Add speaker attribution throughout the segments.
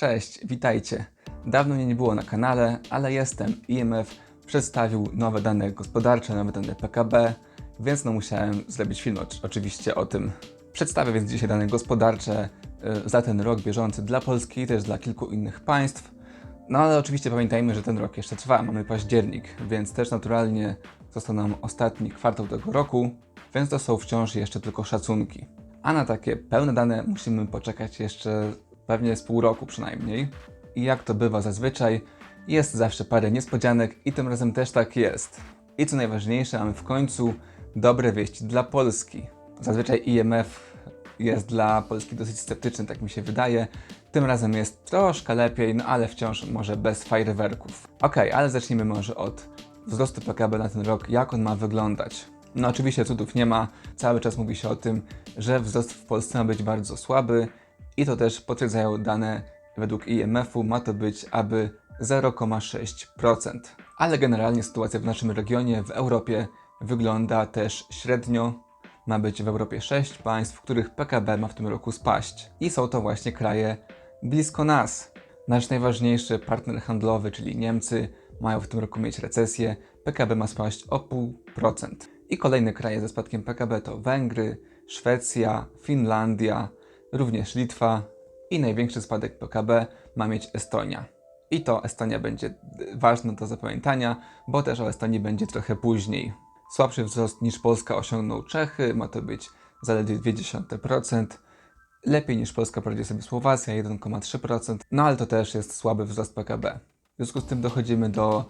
Speaker 1: Cześć, witajcie. Dawno mnie nie było na kanale, ale jestem. IMF przedstawił nowe dane gospodarcze, nowe dane PKB, więc no musiałem zrobić film oczy- oczywiście o tym. Przedstawię więc dzisiaj dane gospodarcze y, za ten rok bieżący dla Polski też dla kilku innych państw. No ale oczywiście pamiętajmy, że ten rok jeszcze trwa, mamy październik, więc też naturalnie został nam ostatni kwartał tego roku, więc to są wciąż jeszcze tylko szacunki. A na takie pełne dane musimy poczekać jeszcze pewnie z pół roku przynajmniej. I jak to bywa zazwyczaj, jest zawsze parę niespodzianek i tym razem też tak jest. I co najważniejsze, mamy w końcu dobre wieści dla Polski. Zazwyczaj IMF jest dla Polski dosyć sceptyczny, tak mi się wydaje. Tym razem jest troszkę lepiej, no ale wciąż może bez fajerwerków. Okej, ale zacznijmy może od wzrostu PKB na ten rok, jak on ma wyglądać. No oczywiście cudów nie ma, cały czas mówi się o tym, że wzrost w Polsce ma być bardzo słaby i to też potwierdzają dane według IMF-u, ma to być aby 0,6%. Ale generalnie sytuacja w naszym regionie, w Europie wygląda też średnio. Ma być w Europie 6 państw, w których PKB ma w tym roku spaść. I są to właśnie kraje blisko nas. Nasz najważniejszy partner handlowy, czyli Niemcy, mają w tym roku mieć recesję. PKB ma spaść o 0,5%. I kolejne kraje ze spadkiem PKB to Węgry, Szwecja, Finlandia, również Litwa i największy spadek PKB ma mieć Estonia. I to Estonia będzie ważne do zapamiętania, bo też o Estonii będzie trochę później. Słabszy wzrost niż Polska osiągnął Czechy, ma to być zaledwie 0,2%. Lepiej niż Polska poradzi sobie Słowacja 1,3%, no ale to też jest słaby wzrost PKB. W związku z tym dochodzimy do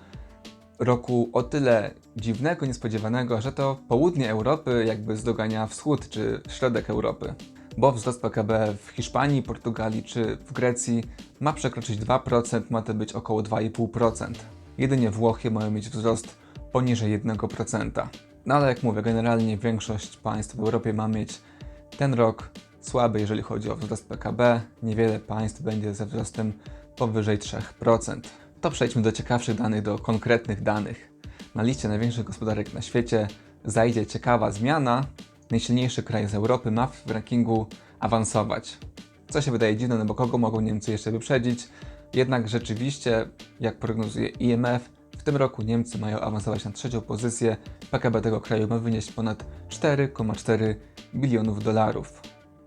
Speaker 1: roku o tyle dziwnego, niespodziewanego, że to południe Europy jakby zdogania wschód czy środek Europy. Bo wzrost PKB w Hiszpanii, Portugalii czy w Grecji ma przekroczyć 2%, ma to być około 2,5%. Jedynie Włochy mają mieć wzrost poniżej 1%. No ale jak mówię, generalnie większość państw w Europie ma mieć ten rok słaby, jeżeli chodzi o wzrost PKB. Niewiele państw będzie ze wzrostem powyżej 3%. To przejdźmy do ciekawszych danych, do konkretnych danych. Na liście największych gospodarek na świecie zajdzie ciekawa zmiana. Najsilniejszy kraj z Europy ma w rankingu awansować. Co się wydaje dziwne, no bo kogo mogą Niemcy jeszcze wyprzedzić? Jednak rzeczywiście, jak prognozuje IMF, w tym roku Niemcy mają awansować na trzecią pozycję. PKB tego kraju ma wynieść ponad 4,4 bilionów dolarów.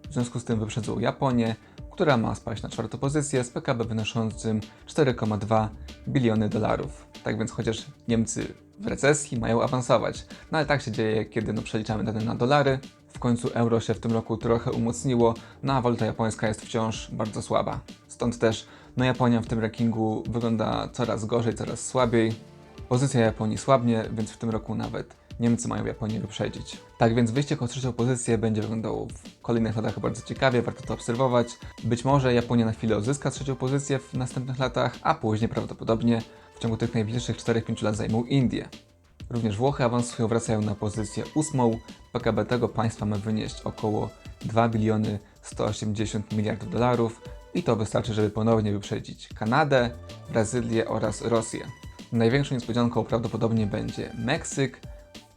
Speaker 1: W związku z tym wyprzedzą Japonię, która ma spaść na czwartą pozycję z PKB wynoszącym 4,2 biliony dolarów. Tak więc chociaż Niemcy w recesji mają awansować, no ale tak się dzieje, kiedy no, przeliczamy dane na dolary. W końcu euro się w tym roku trochę umocniło, no a waluta japońska jest wciąż bardzo słaba. Stąd też no Japonia w tym rankingu wygląda coraz gorzej, coraz słabiej. Pozycja Japonii słabnie, więc w tym roku nawet Niemcy mają Japonię wyprzedzić. Tak więc wyjście o trzecią pozycję będzie wyglądało w kolejnych latach bardzo ciekawie, warto to obserwować. Być może Japonia na chwilę odzyska trzecią pozycję w następnych latach, a później prawdopodobnie ciągu tych najbliższych 4-5 lat zajmą Indie. Również Włochy awansują, wracają na pozycję ósmą. PKB tego państwa ma wynieść około 2 biliony 180 miliardów dolarów i to wystarczy, żeby ponownie wyprzedzić Kanadę, Brazylię oraz Rosję. Największą niespodzianką prawdopodobnie będzie Meksyk,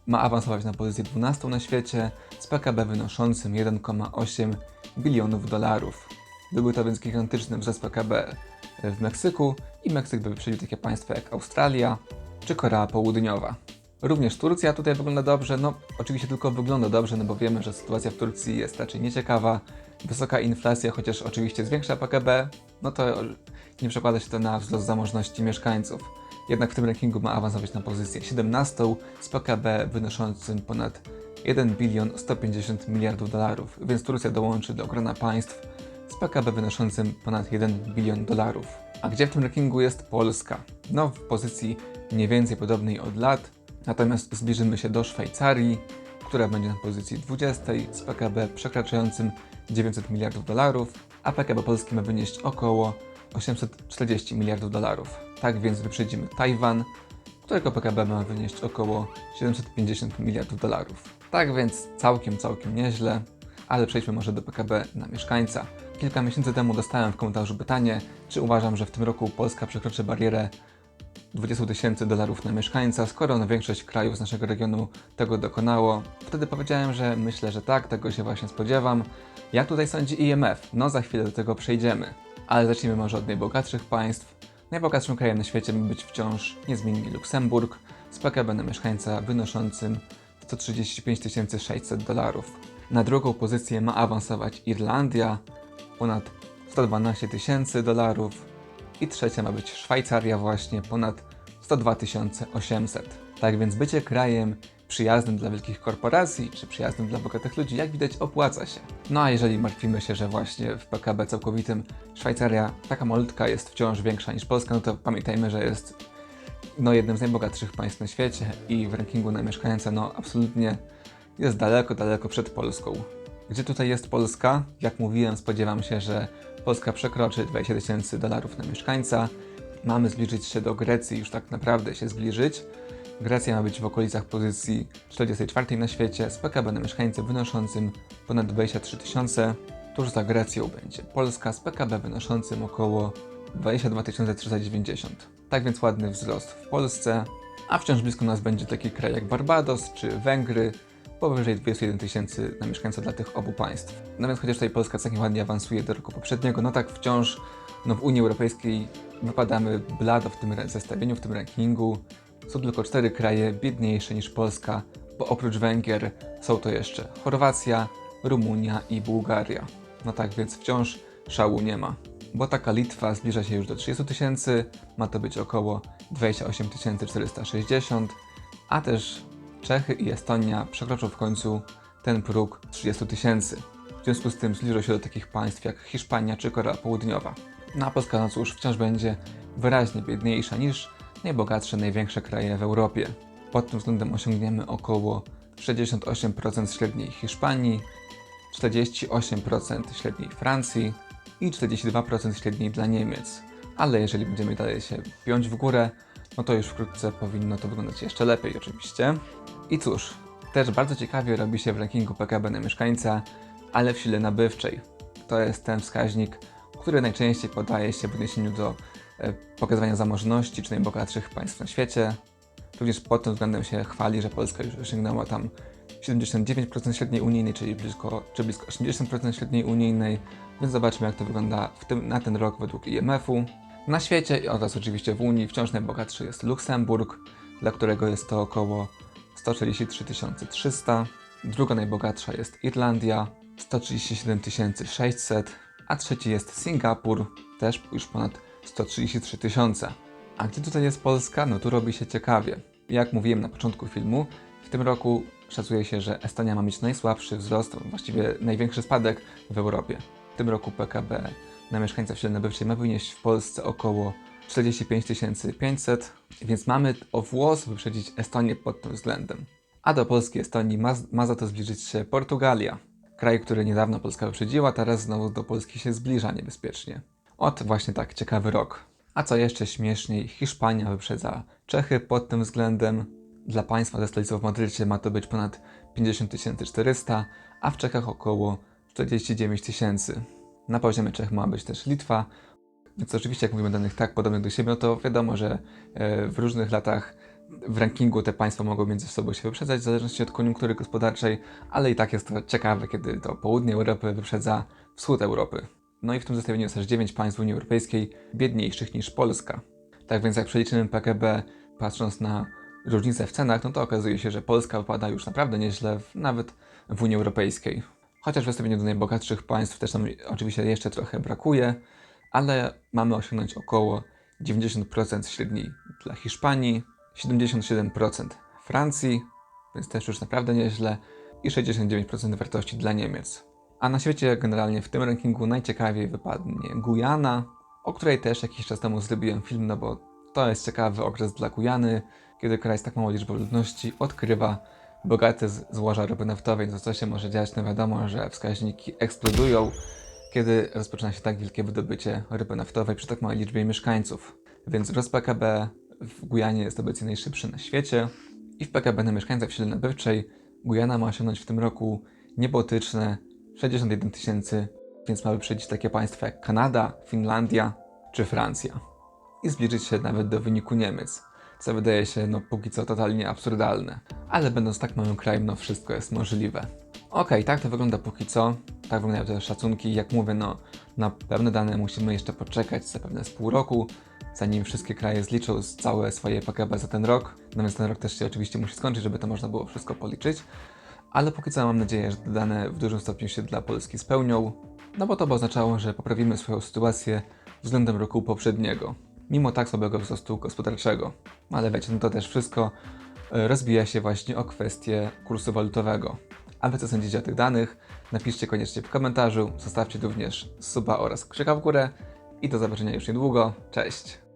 Speaker 1: ma awansować na pozycję 12 na świecie z PKB wynoszącym 1,8 bilionów dolarów. Byłby to więc gigantyczny wzrost PKB w Meksyku i Meksyk by wyprzedził takie państwa jak Australia czy Korea Południowa. Również Turcja tutaj wygląda dobrze, no oczywiście tylko wygląda dobrze, no bo wiemy, że sytuacja w Turcji jest raczej nieciekawa. Wysoka inflacja, chociaż oczywiście zwiększa PKB, no to nie przekłada się to na wzrost zamożności mieszkańców. Jednak w tym rankingu ma awansować na pozycję 17 z PKB wynoszącym ponad 1 bilion 150 miliardów dolarów, więc Turcja dołączy do grona państw PKB wynoszącym ponad 1 bilion dolarów. A gdzie w tym rankingu jest Polska? No w pozycji mniej więcej podobnej od lat, natomiast zbliżymy się do Szwajcarii, która będzie na pozycji 20 z PKB przekraczającym 900 miliardów dolarów, a PKB Polski ma wynieść około 840 miliardów dolarów. Tak więc wyprzedzimy Tajwan, którego PKB ma wynieść około 750 miliardów dolarów. Tak więc całkiem, całkiem nieźle, ale przejdźmy może do PKB na mieszkańca. Kilka miesięcy temu dostałem w komentarzu pytanie, czy uważam, że w tym roku Polska przekroczy barierę 20 tysięcy dolarów na mieszkańca, skoro na większość krajów z naszego regionu tego dokonało. Wtedy powiedziałem, że myślę, że tak, tego się właśnie spodziewam. Jak tutaj sądzi IMF? No za chwilę do tego przejdziemy. Ale zacznijmy może od najbogatszych państw. Najbogatszym krajem na świecie ma być wciąż niezmiennie Luksemburg z PKB na mieszkańca wynoszącym 135 600 dolarów. Na drugą pozycję ma awansować Irlandia, ponad 112 tysięcy dolarów i trzecia ma być Szwajcaria właśnie, ponad 102 800. Tak więc bycie krajem przyjaznym dla wielkich korporacji, czy przyjaznym dla bogatych ludzi, jak widać, opłaca się. No a jeżeli martwimy się, że właśnie w PKB całkowitym Szwajcaria taka malutka jest wciąż większa niż Polska, no to pamiętajmy, że jest no, jednym z najbogatszych państw na świecie i w rankingu na mieszkańca no absolutnie jest daleko, daleko przed Polską. Gdzie tutaj jest Polska? Jak mówiłem, spodziewam się, że Polska przekroczy 20 tysięcy dolarów na mieszkańca. Mamy zbliżyć się do Grecji, już tak naprawdę się zbliżyć. Grecja ma być w okolicach pozycji 44 na świecie z PKB na mieszkańca wynoszącym ponad 23 tysiące. Tuż za Grecją będzie Polska z PKB wynoszącym około 22 390. Tak więc ładny wzrost w Polsce, a wciąż blisko nas będzie taki kraj jak Barbados czy Węgry, powyżej 21 tysięcy na mieszkańca dla tych obu państw. No więc chociaż tutaj Polska całkiem ładnie awansuje do roku poprzedniego, no tak wciąż no w Unii Europejskiej wypadamy blado w tym zestawieniu, w tym rankingu. Są tylko cztery kraje biedniejsze niż Polska, bo oprócz Węgier są to jeszcze Chorwacja, Rumunia i Bułgaria. No tak więc wciąż szału nie ma. Bo taka Litwa zbliża się już do 30 tysięcy, ma to być około 28 460, a też Czechy i Estonia przekroczą w końcu ten próg 30 tysięcy. W związku z tym zbliżą się do takich państw jak Hiszpania czy Korea Południowa. No a Polska no cóż, wciąż będzie wyraźnie biedniejsza niż najbogatsze, największe kraje w Europie. Pod tym względem osiągniemy około 68% średniej Hiszpanii, 48% średniej Francji i 42% średniej dla Niemiec. Ale jeżeli będziemy dalej się piąć w górę, no to już wkrótce powinno to wyglądać jeszcze lepiej oczywiście. I cóż, też bardzo ciekawie robi się w rankingu PKB na mieszkańca, ale w sile nabywczej. To jest ten wskaźnik, który najczęściej podaje się w odniesieniu do e, pokazywania zamożności czy najbogatszych państw na świecie. Również pod tym względem się chwali, że Polska już osiągnęła tam 79% średniej unijnej, czyli blisko, czy blisko 80% średniej unijnej, więc zobaczmy jak to wygląda w tym, na ten rok według IMF-u. Na świecie oraz oczywiście w Unii wciąż najbogatszy jest Luksemburg, dla którego jest to około 143 300. Druga najbogatsza jest Irlandia, 137 600, a trzeci jest Singapur, też już ponad 133 tysiące. A gdzie tutaj jest Polska? No tu robi się ciekawie. Jak mówiłem na początku filmu, w tym roku szacuje się, że Estonia ma mieć najsłabszy wzrost, właściwie największy spadek w Europie. W tym roku PKB na mieszkańca nabywczej ma wynieść w Polsce około 45 500, więc mamy o włos wyprzedzić Estonię pod tym względem. A do Polski Estonii ma, ma za to zbliżyć się Portugalia. Kraj, który niedawno Polska wyprzedziła, teraz znowu do Polski się zbliża niebezpiecznie. Ot właśnie tak, ciekawy rok. A co jeszcze śmieszniej, Hiszpania wyprzedza Czechy pod tym względem. Dla państwa ze stolicą w Madrycie ma to być ponad 50 400, a w Czechach około 49 tysięcy. Na poziomie Czech ma być też Litwa, więc oczywiście jak mówimy o danych tak podobnych do siebie, no to wiadomo, że e, w różnych latach w rankingu te państwa mogą między sobą się wyprzedzać w zależności od koniunktury gospodarczej, ale i tak jest to ciekawe, kiedy to południe Europy wyprzedza wschód Europy. No i w tym zestawieniu jest aż 9 państw Unii Europejskiej biedniejszych niż Polska. Tak więc jak przeliczymy PKB, patrząc na różnice w cenach, no to okazuje się, że Polska wypada już naprawdę nieźle, w, nawet w Unii Europejskiej. Chociaż w zestawieniu do najbogatszych państw też nam oczywiście jeszcze trochę brakuje, ale mamy osiągnąć około 90% średniej dla Hiszpanii, 77% Francji, więc też już naprawdę nieźle, i 69% wartości dla Niemiec. A na świecie generalnie w tym rankingu najciekawiej wypadnie Gujana, o której też jakiś czas temu zrobiłem film, no bo to jest ciekawy okres dla Gujany, kiedy kraj z tak małą liczbą ludności odkrywa bogate złoża ropy naftowej, no co się może dziać, no wiadomo, że wskaźniki eksplodują, kiedy rozpoczyna się tak wielkie wydobycie ropy naftowej przy tak małej liczbie mieszkańców. Więc wzrost PKB w Gujanie jest obecnie najszybszy na świecie i w PKB na mieszkańca w sile nabywczej Gujana ma osiągnąć w tym roku niebotyczne 61 tysięcy, więc ma wyprzedzić takie państwa jak Kanada, Finlandia czy Francja i zbliżyć się nawet do wyniku Niemiec, co wydaje się no póki co totalnie absurdalne. Ale będąc tak małym krajem, no wszystko jest możliwe. Okej, tak to wygląda póki co. Tak wyglądają te szacunki. Jak mówię, no na pewne dane musimy jeszcze poczekać zapewne z pół roku, zanim wszystkie kraje zliczą całe swoje PKB za ten rok. No więc ten rok też się oczywiście musi skończyć, żeby to można było wszystko policzyć. Ale póki co mam nadzieję, że te dane w dużym stopniu się dla Polski spełnią, no bo to by oznaczało, że poprawimy swoją sytuację względem roku poprzedniego, mimo tak słabego wzrostu gospodarczego. Ale wiecie, no to też wszystko e, rozbija się właśnie o kwestię kursu walutowego. A wy co sądzicie o tych danych? Napiszcie koniecznie w komentarzu, zostawcie również suba oraz krzyka w górę i do zobaczenia już niedługo. Cześć!